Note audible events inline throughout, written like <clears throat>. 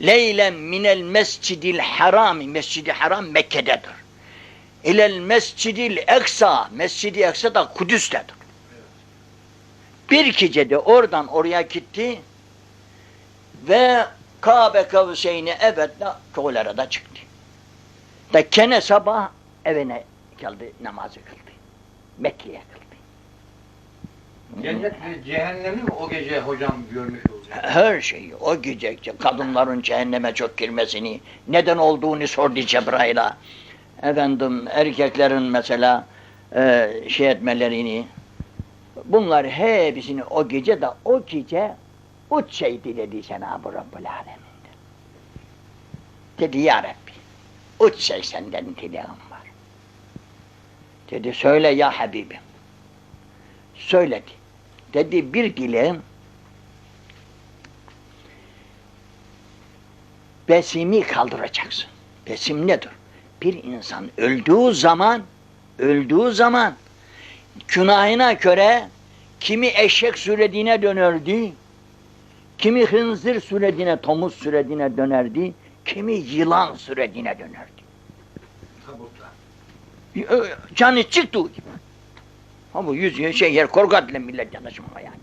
Leylen minel mescidil harami. Mescidi haram Mekke'dedir. İlel mescidil eksa. Mescidi eksa da Kudüs'tedir. Bir gecede oradan oraya gitti ve Kabe kavseyni evetle tuğlara da çıktı. Da kene sabah evine geldi namazı kıldı. Mekke'ye kıldı. Cennet cehennemi mi o gece hocam görmüş oldu? Her şeyi o gece kadınların cehenneme çok girmesini neden olduğunu sordu Cebrail'e. Efendim erkeklerin mesela e, şey etmelerini bunlar hepsini o gece de o gece uç şey diledi Cenab-ı Rabbül Alemin'den. Dedi ya Rabbi uç şey senden dileğim var. Dedi söyle ya Habibim. Söyledi. Dedi bir dileğim besimi kaldıracaksın. Besim nedir? Bir insan öldüğü zaman öldüğü zaman günahına göre kimi eşek sürediğine dönerdi, kimi hınzır sürediğine, tomuz sürediğine dönerdi, kimi yılan sürediğine dönerdi. Canı çıktı gibi. Ha bu yüz şey yer korkatla millet yanaşmama yani.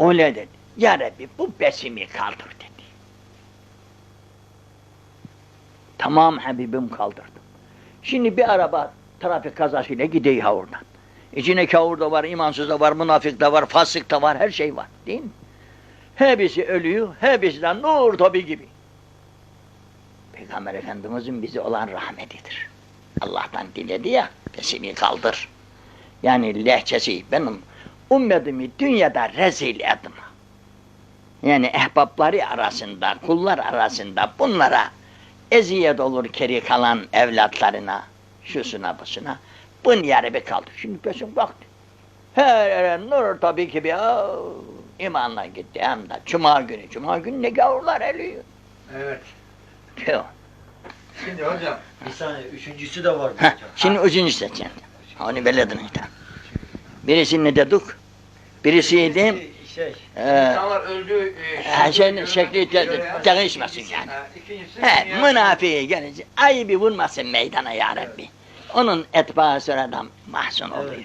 Öyle dedi. Ya Rabbi bu besimi kaldır dedi. Tamam Habibim kaldırdım. Şimdi bir araba trafik kazasıyla gidiyor ha oradan. İçine kavur da var, imansız da var, münafık da var, fasık da var, her şey var. Değil mi? Hepsi ölüyor, hepsi de nur tabi gibi. Peygamber Efendimizin bize olan rahmetidir. Allah'tan diledi ya, besimi kaldır. Yani lehçesi benim ümmetimi dünyada rezil etme. Yani ehbapları arasında, kullar arasında bunlara eziyet olur keri kalan evlatlarına, şusuna busuna. Bunun yarı bir kaldı. Şimdi peşin baktı. Her her nur tabii ki bir imanla gitti hem de cuma günü. Cuma günü ne gavurlar eliyor. Evet. Diyor. Şimdi hocam Bir saniye, üçüncüsü de var mı Heh, hocam? şimdi üçüncü seçen. Onu belledin işte. Birisi ne dedik? Birisi de Şey, e, insanlar öldüğü e, her şeyin şekli de- değişmesin yani. Ha, İkincisi he, dünya- münafiği gelince ayıbı vurmasın meydana ya Rabbi. Onun etbaı sıradan mahzun oluyor.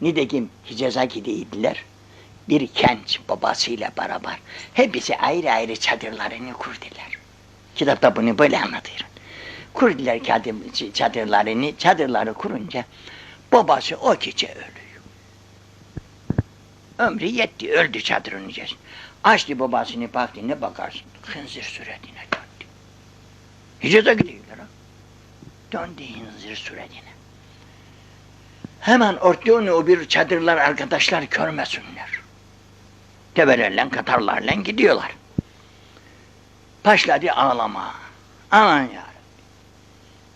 Nitekim Hicaz'a gidiydiler. Bir genç babasıyla beraber hepsi ayrı ayrı çadırlarını kurdular. Kitapta bunu böyle anlatıyor. Kurdular çadır- çadırlarını, çadırları kurunca babası o gece ölüyor. Ömrü yetti, öldü çadırın içerisinde. Açtı babasını baktı, ne bakarsın? Hınzır suretine döndü. Hicaz'a gidiyorlar. Döndü hınzır suretine. Hemen ortaya o bir çadırlar arkadaşlar görmesinler. Tebelerle, katarlarla gidiyorlar. Başladı ağlama. Aman ya.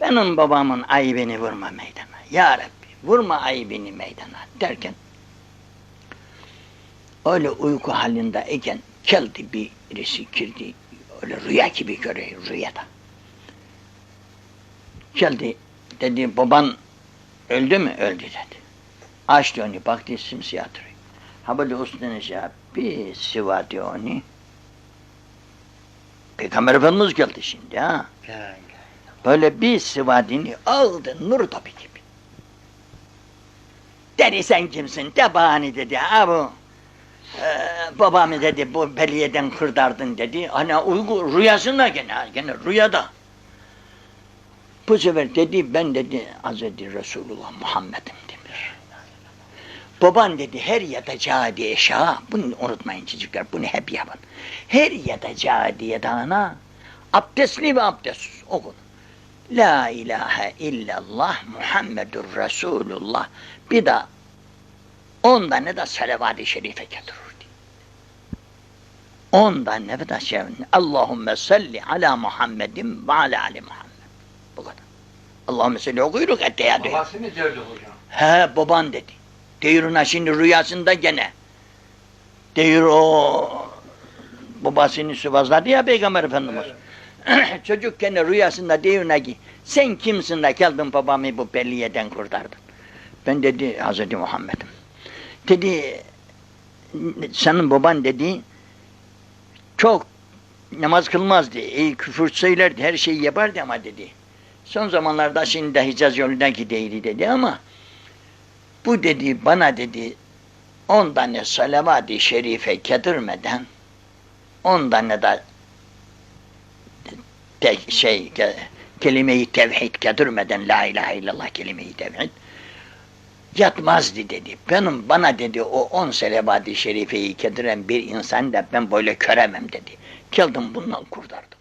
Benim babamın ayıbını vurma meydana. Ya Rabbi vurma ayıbını meydana derken öyle uyku halinde iken geldi birisi girdi. Öyle rüya gibi görüyor rüyada. Geldi dedi baban öldü mü? Öldü dedi. Açtı onu baktı simsiyah duruyor. Ha böyle üstüne şey bir sıvadı onu. Peygamber Efendimiz geldi şimdi ha. gel. Böyle bir sıvadini aldı nur topu gibi. Dedi sen kimsin? De bahane dedi. Ha bu eee, babamı dedi bu beliyeden kırdardın dedi. Hani uygu rüyasında gene, gene rüyada. Bu sefer dedi ben dedi Hazreti Resulullah Muhammed'im demiş. Baban dedi her yatacağı diye şaha, bunu unutmayın çocuklar, bunu hep yapın. Her yatacağı diye dağına abdestli ve abdestsiz okun. La ilahe illallah Muhammedur Resulullah. Bir de on tane de salavat-ı şerife getirirdi. On tane de şey, Allahümme salli ala Muhammedin ve ala ali Muhammed. Bu kadar. Allahümme salli okuyorduk eteye diyor. Babası mı dövdü hocam? He baban dedi. Diyor şimdi rüyasında gene. Diyor o babasını sıvazladı ya Peygamber Efendimiz. <clears throat> Çocukken rüyasında diyor ki sen kimsin de geldin babamı bu belliyeden kurtardın. Ben dedi Hazreti Muhammed'im. Dedi senin baban dedi çok namaz kılmazdı. İyi küfür söylerdi, her şeyi yapardı ama dedi. Son zamanlarda şimdi de Hicaz yolundan gideydi dedi ama bu dedi bana dedi on tane salavat-ı şerife getirmeden on tane de te, şey ke- kelime-i tevhid getirmeden la ilahe illallah kelime-i tevhid yatmazdı dedi. Benim bana dedi o on salavat-ı şerifeyi getiren bir insan da ben böyle köremem dedi. Geldim bundan kurtardım.